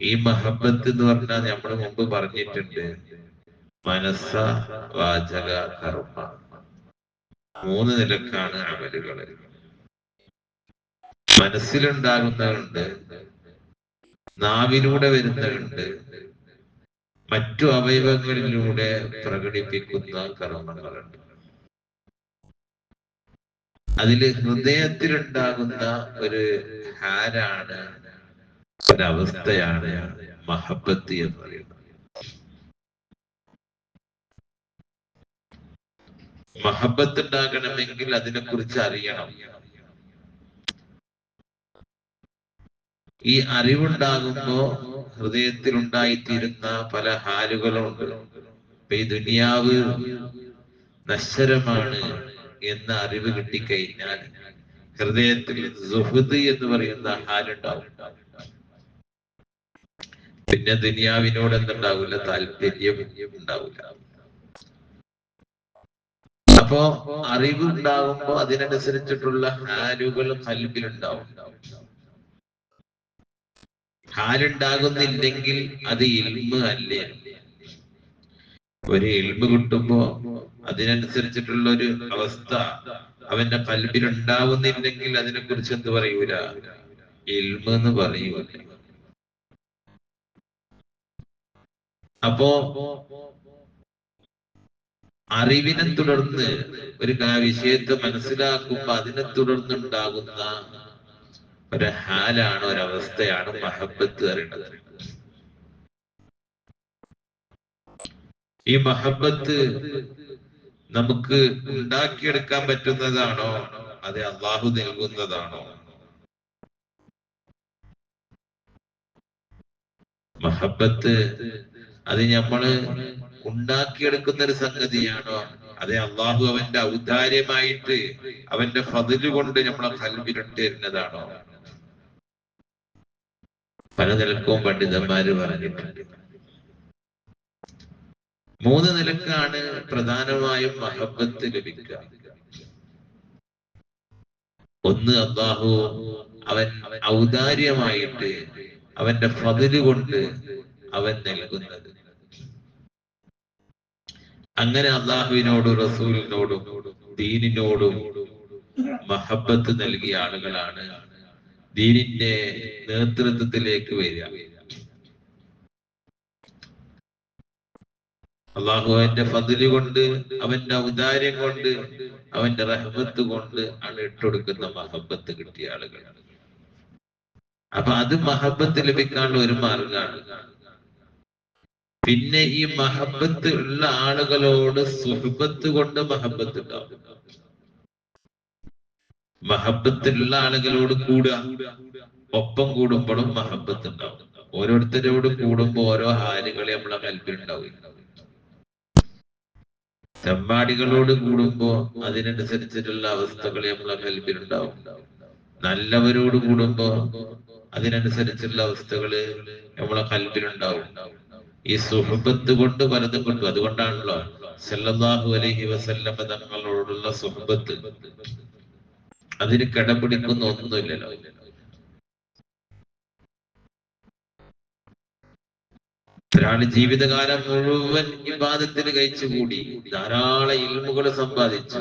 ഈ മഹബത്ത് എന്ന് പറഞ്ഞാൽ നമ്മൾ മുമ്പ് പറഞ്ഞിട്ടുണ്ട്. മനസ്സ വാചക കർമ്മ. മൂന്ന് നിലക്കാണ് അമലുകൾ മനസ്സിലുണ്ടാകുന്നതുണ്ട് നാവിലൂടെ വരുന്നതുണ്ട് മറ്റു അവയവങ്ങളിലൂടെ പ്രകടിപ്പിക്കുന്ന കർമ്മങ്ങളുണ്ട്. അതിൽ ഹൃദയത്തിലുണ്ടാകുന്ന ഒരു ഹാരാണ് ഒരവസ്ഥയാണ് മഹബത്ത് എന്ന് പറയുന്നത്. മഹബത്ത് ഉണ്ടാകണമെങ്കിൽ അതിനെ കുറിച്ച് അറിയണം. ഈ അറിവുണ്ടാകുമ്പോ ഹൃദയത്തിൽ ഉണ്ടായിത്തീരുന്ന പല ഹാലുകളുണ്ട്. ഇപ്പൊ ഈ ദുനിയാവ് നശ്വരമാണ് എന്ന അറിവ് കിട്ടിക്കഴിഞ്ഞാൽ ഹൃദയത്തിൽ സുഹൃദ് എന്ന് പറയുന്ന ഹാലുണ്ടാവും. പിന്നെ ദുനിയാവിനോട് എന്തുണ്ടാവില്ല താല്പര്യം ഉണ്ടാവില്ല അപ്പോ അറിവ് ഉണ്ടാകുമ്പോ അതിനനുസരിച്ചിട്ടുള്ള ഹാലുകൾ കൽബിലുണ്ടാവും. ഹാലുണ്ടാകുന്നില്ലെങ്കിൽ അത് ഇൽമ് അല്ലേ? ഒരു എൽബ് കിട്ടുമ്പോ അതിനനുസരിച്ചിട്ടുള്ള ഒരു അവസ്ഥ അവന്റെ കൽബിൽ ഉണ്ടാവുന്നില്ലെങ്കിൽ അതിനെ കുറിച്ച് എന്ത് പറയൂല? ഇൽമ് എന്ന് പറയൂല. അപ്പോ അറിവിനെ തുടർന്ന് ഒരു വിഷയത്തെ മനസ്സിലാക്കുമ്പോ അതിനെ തുടർന്നുണ്ടാകുന്ന ഒരു ഹാലാണ് ഒരവസ്ഥയാണ് മഹബത്ത് അറിയുന്നത് ഈ മഹബത്ത് നമുക്ക് ഉണ്ടാക്കിയെടുക്കാൻ പറ്റുന്നതാണോ? അത് അള്ളാഹു നൽകുന്നതാണോ? മഹബത്ത് അത് നമ്മൾ ഉണ്ടാക്കിയെടുക്കുന്ന ഒരു സംഗതിയാണോ? അതെ അള്ളാഹു അവന്റെ ഔദാര്യമായിട്ട് അവന്റെ ഫതിൽ കൊണ്ട് നമ്മളെ കൽവിലിട്ട് തരുന്നതാണോ പല നിലക്കും പണ്ഡിതന്മാര് പറഞ്ഞിട്ടുണ്ട്. മൂന്ന് നിലക്കാണ് പ്രധാനമായും മഹബത്ത് ലഭിക്കുക. ഒന്ന് അള്ളാഹു അവൻ ഔദാര്യമായിട്ട് അവന്റെ ഫതിൽ കൊണ്ട് അവൻ നൽകുന്നത്. അങ്ങനെ അള്ളാഹുവിനോടും റസൂലിനോടും ദീനിനോടും മഹബത്ത് നൽകിയ ആളുകളാണ് ദീനിന്റെ നേതൃത്വത്തിലേക്ക് വരിക. അള്ളാഹു അവന്റെ ഫതിൽ കൊണ്ട് അവന്റെ ഔദാര്യം കൊണ്ട് അവന്റെ റഹ്മത്ത് കൊണ്ട് ആണ് ഇട്ടുകൊടുക്കുന്ന മഹബത്ത് കിട്ടിയ ആളുകൾ. അപ്പൊ അത് മഹബത്ത് ലഭിക്കാനുള്ള ഒരു മാർഗമാണ്. പിന്നെ ഈ മഹബത്ത് ഉള്ള ആളുകളോട് സുഹൃബത്ത് കൊണ്ട് മഹബത്ത് ഉണ്ടാവും. മഹബത്തിലുള്ള ആളുകളോട് കൂടുക. ഒപ്പം കൂടുമ്പോഴും മഹബത്ത് ഉണ്ടാവും. ഓരോരുത്തരോട് കൂടുമ്പോ ഓരോ ഹാലുകളെ നമ്മളെ കൽപ്പിലുണ്ടാവും ചെമ്മാടികളോട് കൂടുമ്പോ അതിനനുസരിച്ചിട്ടുള്ള അവസ്ഥകളെ നമ്മളെ കൽപ്പിലുണ്ടാവും നല്ലവരോട് കൂടുമ്പോ അതിനനുസരിച്ചുള്ള അവസ്ഥകൾ നമ്മളെ കൽപ്പിലുണ്ടാവും ഈ സുഹൃബത്ത് കൊണ്ട് പലതും കൊണ്ടു അതുകൊണ്ടാണല്ലോ സല്ലല്ലാഹു അലൈഹി വസല്ലമ തങ്ങളോടുള്ള സുഹൃബത്ത് അതിന് കടപിടിക്കുന്ന ഒന്നുമില്ലല്ലോ. ഒരാൾ ജീവിതകാലം മുഴുവൻ വിവാദത്തിന് കഴിച്ചുകൂടി ധാരാളം ഇൽമുകൾ സമ്പാദിച്ചു.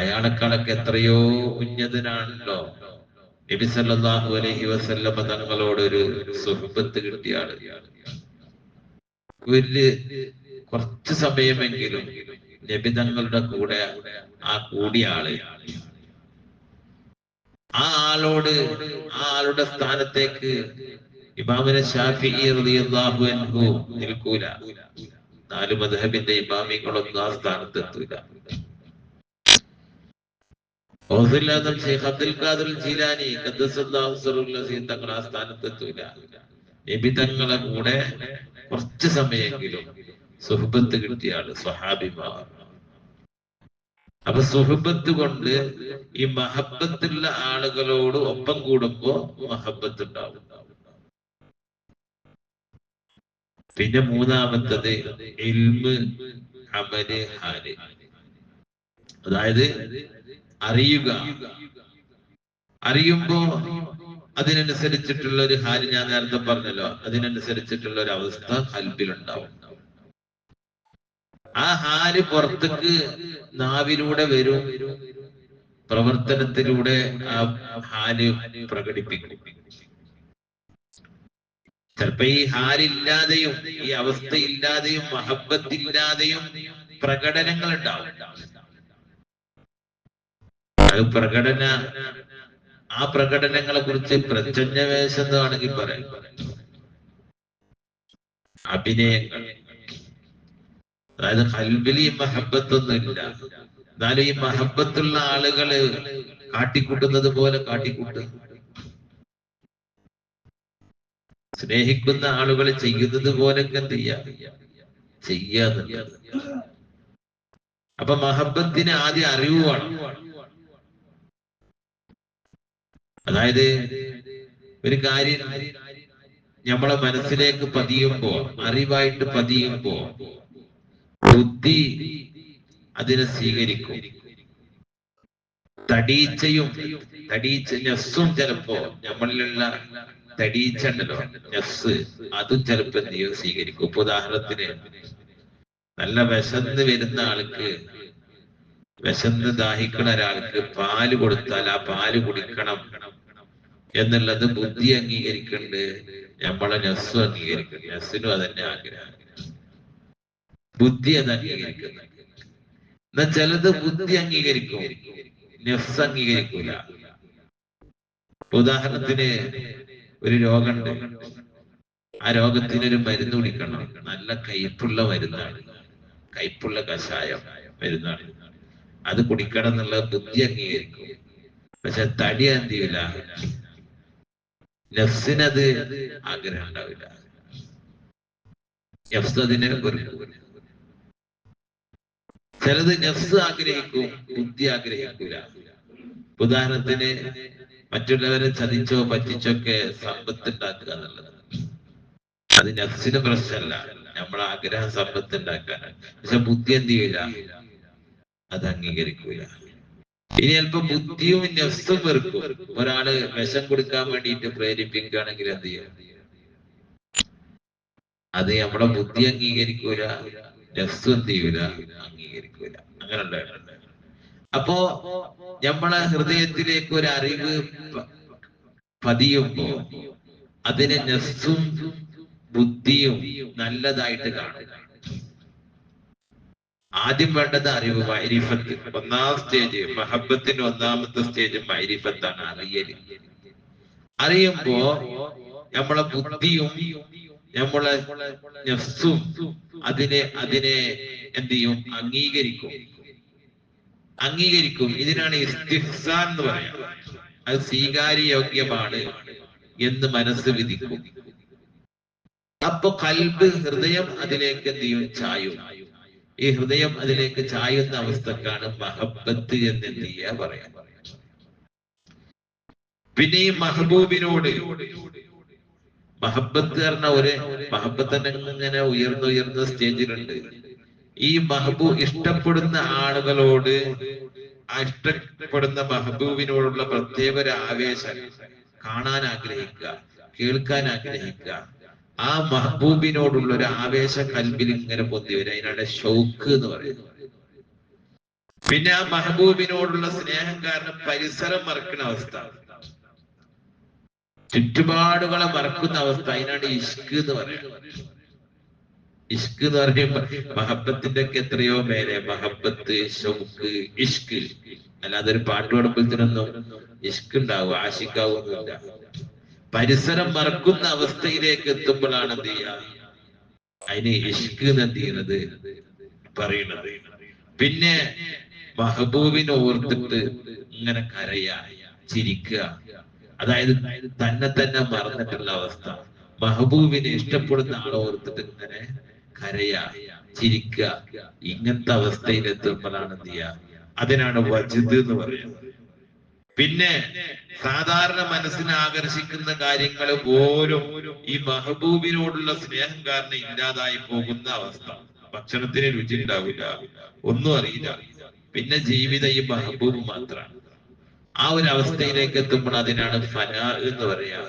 അയാളെ അയാളെക്കാളൊക്കെ എത്രയോ ഉന്നതനാണല്ലോ. നബി സല്ലല്ലാഹു അലൈഹി വസല്ലമ തങ്ങളോട് ഒരു സ്വഭത്ത് കിട്ടിയ ആൾ ഒരു കുറച്ച് സമയമെങ്കിലും നബി തങ്ങളുടെ കൂടെ ആ കൂടിയ ആൾ. ആ ആളോട് ആ ആളുടെ സ്ഥാനത്തേക്ക് ഇമാമിനെ ഷാഫി റളിയല്ലാഹു അൻഹു നിൽക്കൂല. നാല് മദ്ഹബിന്റെ ഇമാമികളൊന്നും ആ സ്ഥാനത്ത് ഓസില്ലാദം ഷെയ്ഖ് അബ്ദുൽ ഖാദിർ ജീലാനി ഖദ്ദസല്ലാഹു സറൂല്ലസി തങ്ങൾ ആ സ്ഥാനത്തെത്തൂല. നബി തങ്ങളെ കൂടെ കുറച്ച് സമയമെങ്കിലും സുഹബത്ത് കിട്ടിയ ആൾ സ്വഹാബിമാർ. അപ്പൊ സുഹബത്ത് കൊണ്ട് ഈ മഹബത്തുള്ള ആളുകളോട് ഒപ്പം കൂടുമ്പോ മഹബത്ത് ഉണ്ടാവും പിന്നെ മൂന്നാമത്തത് ഇൽമ് അമൽ ഹാൽ. അതായത് അറിയുക. അറിയുമ്പോ അതിനനുസരിച്ചിട്ടുള്ള ഒരു ഹാൽ ഞാൻ നേരത്തെ പറഞ്ഞല്ലോ. അതിനനുസരിച്ചിട്ടുള്ള ഒരു അവസ്ഥ കൽപ്പിലുണ്ടാവും. ആ ഹാൽ പുറത്തേക്ക് നാവിലൂടെ വരും. പ്രവർത്തനത്തിലൂടെ ആ ഹാൽ പ്രകടിപ്പിക്കും. ചിലപ്പോ ഈ ഹാലില്ലാതെയും ഈ അവസ്ഥയില്ലാതെയും മഹബത്തില്ലാതെയും പ്രകടനങ്ങൾ ഉണ്ടാവും. പ്രകടന ആ പ്രകടനങ്ങളെ കുറിച്ച് പ്രച്ഛന്നവേശം വേണമെങ്കിൽ പറയാം അഭിനയങ്ങൾ. അതായത് ഹൽബിൽ ഈ മഹബത്തൊന്നും ഇല്ല എന്നാലും ഈ മഹബത്തുള്ള ആളുകൾ കാട്ടിക്കൂട്ടുന്നത് പോലെ കാട്ടിക്കൂട്ടും. സ്നേഹിക്കുന്ന ആളുകൾ ചെയ്യുന്നത് പോലൊക്കെ എന്ത് ചെയ്യാ? ചെയ്യാന്നുള്ളത്. അപ്പൊ മഹബത്തിന് ആദ്യം അറിവ് വേണം അതായത് ഒരു കാര്യം നമ്മളെ മനസ്സിലേക്ക് പതിയുമ്പോ അറിവായിട്ട് പതിയുമ്പോ ബുദ്ധി അതിനെ സ്വീകരിക്കും. തടീച്ചയും തടീച്ച നെസ്സും ചിലപ്പോ നമ്മളിലുള്ള തടീച്ച ഉണ്ടല്ലോ നെസ് അതും ചിലപ്പോ എന്ത് സ്വീകരിക്കും. ഇപ്പൊ ഉദാഹരണത്തിന് നല്ല വിശന്ന് വരുന്ന ആൾക്ക് വിശന്ന് ദാഹിക്കണ ഒരാൾക്ക് പാൽ കൊടുത്താൽ ആ പാൽ കുടിക്കണം എന്നുള്ളത് ബുദ്ധി അംഗീകരിക്കുന്നുണ്ട് നമ്മളെ നെസ്സും അംഗീകരിക്കുന്നു നെസ്സിനും അതന്നെ ആഗ്രഹം. ബുദ്ധി അത് അംഗീകരിക്കുന്നു എന്നാ ചിലത് ബുദ്ധി അംഗീകരിക്കും. നെസ് അംഗീകരിക്കൂല. ഉദാഹരണത്തിന് ഒരു രോഗമുണ്ട്. ആ രോഗത്തിന് ഒരു മരുന്ന് കുടിക്കണം. നല്ല കയ്പുള്ള മരുന്നാണ്. കയ്പുള്ള കഷായം മരുന്നാണ്. അത് കുടിക്കണം എന്നുള്ള ബുദ്ധി അംഗീകരിക്കും. പക്ഷെ തടി എന്ത് ചെയ്യില്ല നെഫ്സിനത് ആഗ്രഹം ഉണ്ടാവില്ല. നെഫ്സ് അതിനെ ചിലത് നെഫ്സ് ആഗ്രഹിക്കും ബുദ്ധി ആഗ്രഹിക്കൂല. ഉദാഹരണത്തിന് മറ്റുള്ളവരെ ചതിച്ചോ പറ്റിച്ചൊക്കെ സമ്പത്ത് ഉണ്ടാക്കുക എന്നുള്ളത്. അത് നെഫ്സിന് പ്രശ്നമല്ല. നമ്മളെ ആഗ്രഹം സമ്പത്ത് ഉണ്ടാക്കാനാണ് പക്ഷെ ബുദ്ധി എന്ത് ചെയ്യില്ല അത് അംഗീകരിക്കൂല. ഇനി അല്പം ബുദ്ധിയും നെഫ്സും വെറുക്കും. ഒരാൾ വിഷം കൊടുക്കാൻ വേണ്ടിയിട്ട് പ്രേരിപ്പിക്കുകയാണെങ്കിൽ എന്ത് ചെയ്യും? അത് നമ്മുടെ ബുദ്ധി അംഗീകരിക്കൂല നെഫ്സ് എന്ത് ചെയ്യൂല? അംഗീകരിക്കൂല. അങ്ങനെ അപ്പോ നമ്മളെ ഹൃദയത്തിലേക്ക് ഒരു അറിവ് പതിയുമ്പോ അതിനെ നസ്സും ബുദ്ധിയും നല്ലതായിട്ട് കാണും ആദ്യം വേണ്ടത് അറിവ് മൈരിഫത്ത്. ഒന്നാം സ്റ്റേജ് മഹബത്തിന്റെ ഒന്നാമത്തെ സ്റ്റേജ് മൈരിഫത്താണ് അറിയൽ അറിയുമ്പോ നമ്മളെ ബുദ്ധിയും നമ്മളെ നെഫ്സും അതിനെ അതിനെ എന്ത് ചെയ്യും? അംഗീകരിക്കും. അംഗീകരിക്കും. ഇതിനാണ് ഇസ്തിഫ്സാൻ എന്ന് പറയുന്നത് അത് സ്വീകാര്യയോഗ്യമാണ് എന്ന് മനസ്സ് വിധിക്കും. അപ്പൊ കൽബ് ഹൃദയം അതിലേക്ക് എന്ത് ചെയ്യും? ചായും. ഈ ഹൃദയം അതിലേക്ക് ചായുന്ന അവസ്ഥക്കാണ് മഹബത്ത് എന്ന് എന്ത് ചെയ്യുക പറയാം പിന്നെ ഈ മഹബൂബിനോട് മഹബത്ത് പറഞ്ഞ ഒരു മഹബത്ത് തന്നെ ഇങ്ങനെ ഉയർന്ന ഉയർന്ന സ്റ്റേജിലുണ്ട്. ഈ മഹബൂ ഇഷ്ടപ്പെടുന്ന ആളുകളോട് ആ ഇഷ്ടപ്പെടുന്ന മഹബൂബിനോടുള്ള പ്രത്യേക ഒരു ആവേശം. കാണാൻ ആഗ്രഹിക്കുക കേൾക്കാൻ ആഗ്രഹിക്കുക. ആ മഹബൂബിനോടുള്ള ഒരു ആവേശം കൽബിൽ ഇങ്ങനെ പൊന്തി വരും. അതിനാണ് ഷൗക്ക് എന്ന് പറയുന്നത്. പിന്നെ ആ മഹബൂബിനോടുള്ള സ്നേഹം കാരണം പരിസരം മറക്കുന്ന അവസ്ഥ. ചുറ്റുപാടുകളെ മറക്കുന്ന അവസ്ഥ. അതിനാണ് ഇഷ്ക് എന്ന് പറയുന്നത്. ഇഷ്ക് എന്ന് പറയുമ്പോ മഹബത്തിന്റെ ഒക്കെ എത്രയോ മേലെ മഹബത്ത് ഷൗക്ക് ഇഷ്ക്. അല്ലാതെ ഒരു പാട്ട് പാടുമ്പോഴത്തേനൊന്നും ഇഷ്ക് ഉണ്ടാവും ആശിക്കാവൊന്നുമില്ല. പരിസരം മറക്കുന്ന അവസ്ഥയിലേക്ക് എത്തുമ്പോഴാണ് എന്ത് ചെയ്യുക? അതിന് ഇഷ്ക് എന്ത് ചെയ്യുന്നത്? പറയുന്നത്. പിന്നെ മഹബൂബിനെ ഓർത്തിട്ട് ഇങ്ങനെ കരയാ ചിരിക്കുക. അതായത് തന്നെ തന്നെ മറന്നിട്ടുള്ള അവസ്ഥ. മഹബൂബിനെ ഇഷ്ടപ്പെടുന്ന ആളെ ഓർത്തിട്ട് ഇങ്ങനെ കരയാ ചിരിക്കുക. ഇങ്ങനത്തെ അവസ്ഥയിൽ എത്തുമ്പോഴാണ് എന്ത് ചെയ്യുക? അതിനാണ് വജിദ് എന്ന് പറയുന്നത്. പിന്നെ സാധാരണ മനസ്സിനെ ആകർഷിക്കുന്ന കാര്യങ്ങൾ പോലും ഈ മഹബൂബിനോടുള്ള സ്നേഹം കാരണം ഇല്ലാതായി പോകുന്ന അവസ്ഥ. ഭക്ഷണത്തിന് രുചി ഉണ്ടാവില്ല. ഒന്നും അറിയില്ല. പിന്നെ ജീവിതം ഈ മഹബൂബ് മാത്രമാണ്. ആ ഒരു അവസ്ഥയിലേക്ക് എത്തുമ്പോൾ അതിനാണ് ഫന എന്ന് പറയാ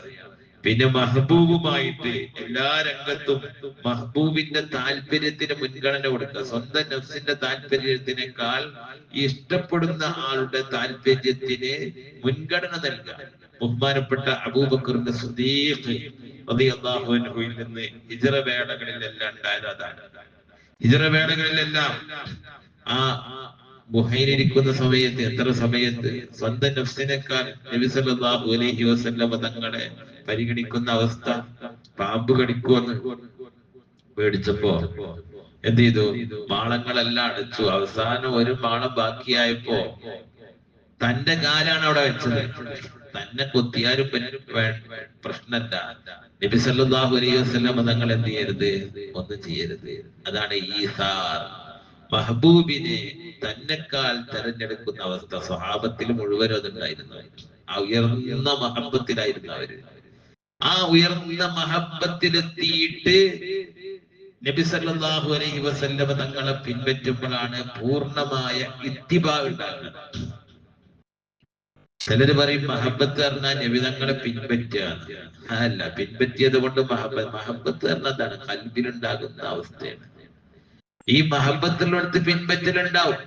പിന്നെ മഹബൂബുമായിട്ട് എല്ലാ രംഗത്തും മഹബൂബിന്റെ താല്പര്യത്തിന് മുൻഗണന കൊടുക്കുക. സ്വന്തം നഫ്സിന്റെ താല്പര്യത്തിനേക്കാൾ ഇഷ്ടപ്പെടുന്ന ആളുടെ താല്പര്യത്തിന് മുൻഗണന നൽകുക. ബഹുമാനപ്പെട്ട അബൂബക്കറിന്റെ സുദീഖ് റളിയല്ലാഹുവിൽ നിന്ന് ഹിജറ വേളകളിലെല്ലാം ഉണ്ടായത് അതാണ്. ഹിജറ വേളകളിലെല്ലാം ആ ഗുഹയിലിരിക്കുന്ന സമയത്ത് എത്ര സമയത്ത് സ്വന്തം നഫ്സിനേക്കാൾ നബി സല്ലല്ലാഹു അലൈഹി വസല്ലമ തങ്ങളെ പരിഗണിക്കുന്ന അവസ്ഥ പാമ്പ് കടിക്കുമെന്ന് പേടിച്ചപ്പോ എന്ത് ചെയ്തു? മാളങ്ങളെല്ലാം അടച്ചു. അവസാനം ഒരു മാളം ബാക്കിയായപ്പോ തന്റെ കാലാണ് അവിടെ വെച്ചത്. തന്നെ കൊത്തിയാലും പ്രശ്നമല്ല നബി തങ്ങൾ എന്ത് ചെയ്യരുത്? ഒന്നും ചെയ്യരുത്. അതാണ് ഈസാർ മഹബൂബിനെ തന്നെക്കാൾ തെരഞ്ഞെടുക്കുന്ന അവസ്ഥ സ്വഭാവത്തിൽ മുഴുവനും അതുണ്ടായിരുന്നു ആ ഉയർന്ന മഹബത്തിലായിരുന്നു അവർ. ആ ഉയർന്ന മഹബത്തിലെത്തിയിട്ട് നബി സല്ലല്ലാഹു അലൈഹി വസല്ലമ തങ്ങളെ പിൻപറ്റുമ്പോഴാണ് പൂർണമായ ഇത്തിബാ ചിലര് പറയും മഹബത്ത് പറഞ്ഞാൽ നബി തങ്ങളെ പിൻപറ്റുക. അല്ല പിൻപറ്റിയത് കൊണ്ട് മഹബത്ത് മഹബത്ത് പറഞ്ഞതാണ് കൽബിലുണ്ടാകുന്ന അവസ്ഥയാണ്. ഈ മഹബത്തിലുള്ളടത്ത് പിൻപറ്റലുണ്ടാവും.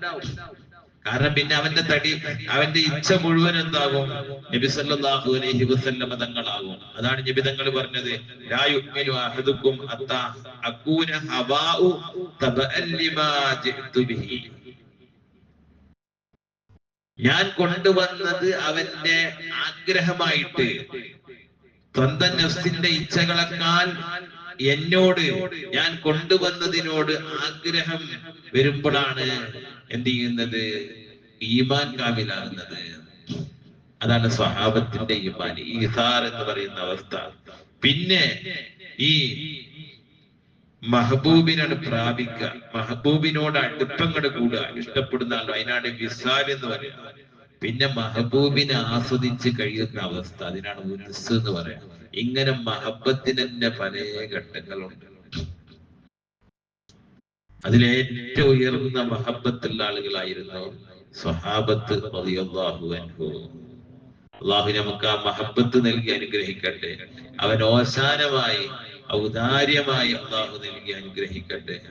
കാരണം പിന്നെ അവന്റെ തടി അവന്റെ ഇച്ഛ മുഴുവൻ എന്താകും? നബി സല്ലല്ലാഹു അലൈഹി വസല്ലമ തങ്ങളാകും. അതാണ് നബി തങ്ങൾ പറഞ്ഞത് ഞാൻ കൊണ്ടുവന്നത് അവന്റെ ആഗ്രഹമായിട്ട് സ്വന്തം നഫ്സിന്റെ ഇച്ഛകളെക്കാൾ എന്നോട് ഞാൻ കൊണ്ടുവന്നതിനോട് ആഗ്രഹം വരുമ്പോഴാണ് എന്ത് ചെയ്യുന്നത്? ഈമാൻ കാമിലാകുന്നത്. അതാണ് സ്വഹാബത്തിന്റെ ഈമാൻ ഈസാർ എന്ന് പറയുന്ന അവസ്ഥ. പിന്നെ ഈ മഹബൂബിനോട് പ്രാപിക്കുക. മഹബൂബിനോട് അടുപ്പങ്ങട് കൂടുക. ഇഷ്ടപ്പെടുന്ന ആൾ അതിനാണ് വിസാൽ എന്ന് പറയുന്നത് പിന്നെ മഹബൂബിനെ ആസ്വദിച്ച് കഴിയുന്ന അവസ്ഥ. അതിനാണ് ഉനസ് എന്ന് പറയുന്നത്. ഇങ്ങനെ മഹബത്തിന് തന്നെ പല ഘട്ടങ്ങളുണ്ട്. അതിലേറ്റവും ഉയർന്ന മഹബത്തുള്ള ആളുകളായിരുന്നു സ്വഹാബത്ത് അള്ളാഹു നമുക്ക് ആ മഹബത്ത് നൽകി അനുഗ്രഹിക്കട്ടെ. അവൻ ഓശാനമായി ഔദാര്യമായി അള്ളാഹു നൽകി അനുഗ്രഹിക്കട്ടെ.